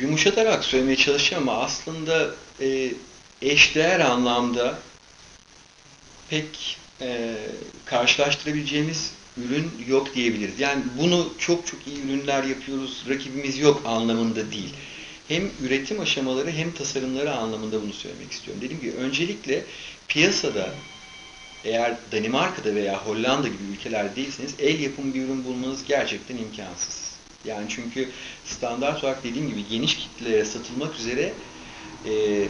yumuşatarak söylemeye çalışacağım ama aslında e, eşdeğer anlamda pek e, karşılaştırabileceğimiz ürün yok diyebiliriz. Yani bunu çok çok iyi ürünler yapıyoruz, rakibimiz yok anlamında değil. Hem üretim aşamaları hem tasarımları anlamında bunu söylemek istiyorum. Dediğim gibi öncelikle piyasada eğer Danimarka'da veya Hollanda gibi ülkeler değilseniz el yapımı bir ürün bulmanız gerçekten imkansız. Yani çünkü standart olarak dediğim gibi geniş kitlelere satılmak üzere e,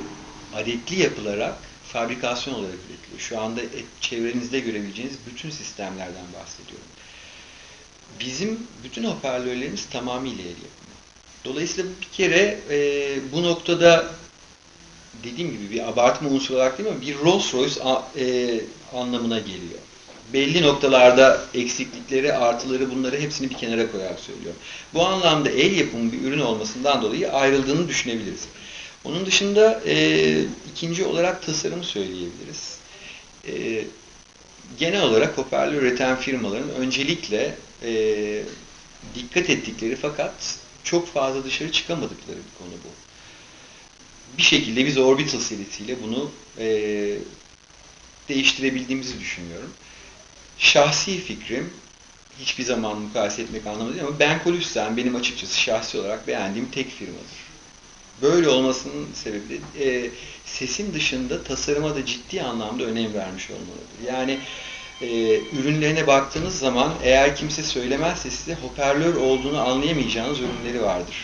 adetli yapılarak fabrikasyon olarak üretiliyor. Şu anda et, çevrenizde görebileceğiniz bütün sistemlerden bahsediyorum. Bizim bütün hoparlörlerimiz tamamıyla el yapımı. Dolayısıyla bir kere e, bu noktada dediğim gibi bir abartma unsuru olarak değil mi? Bir Rolls Royce a, e, anlamına geliyor. Belli noktalarda eksiklikleri, artıları bunları hepsini bir kenara koyarak söylüyorum. Bu anlamda el yapımı bir ürün olmasından dolayı ayrıldığını düşünebiliriz. Onun dışında e, ikinci olarak tasarımı söyleyebiliriz. E, genel olarak hoparlör üreten firmaların öncelikle e, dikkat ettikleri fakat çok fazla dışarı çıkamadıkları bir konu bu. Bir şekilde biz Orbital serisiyle bunu e, değiştirebildiğimizi düşünüyorum. Şahsi fikrim hiçbir zaman mukayese etmek anlamında değil ama Ben Colüsten benim açıkçası şahsi olarak beğendiğim tek firmadır. Böyle olmasının sebebi de e, sesin dışında tasarıma da ciddi anlamda önem vermiş olmalıdır. Yani e, ürünlerine baktığınız zaman eğer kimse söylemezse size hoparlör olduğunu anlayamayacağınız ürünleri vardır.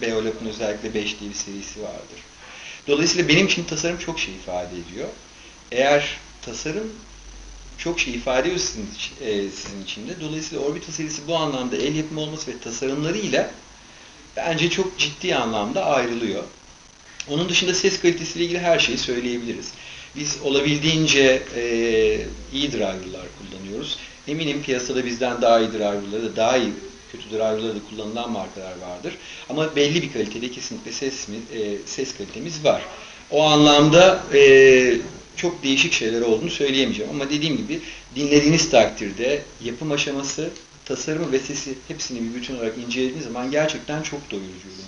Beolab'ın özellikle 5 diye bir serisi vardır. Dolayısıyla benim için tasarım çok şey ifade ediyor. Eğer tasarım çok şey ifade ediyor sizin, e, sizin için de. Dolayısıyla Orbital serisi bu anlamda el yapımı olması ve tasarımlarıyla bence çok ciddi anlamda ayrılıyor. Onun dışında ses kalitesiyle ilgili her şeyi söyleyebiliriz. Biz olabildiğince e, iyi driverlar kullanıyoruz. Eminim piyasada bizden daha iyi driverları da daha iyi kötü driverları da kullanılan markalar vardır. Ama belli bir kalitede kesinlikle ses, e, ses kalitemiz var. O anlamda e, çok değişik şeyler olduğunu söyleyemeyeceğim. Ama dediğim gibi dinlediğiniz takdirde yapım aşaması, tasarımı ve sesi hepsini bir bütün olarak incelediğiniz zaman gerçekten çok doyurucu.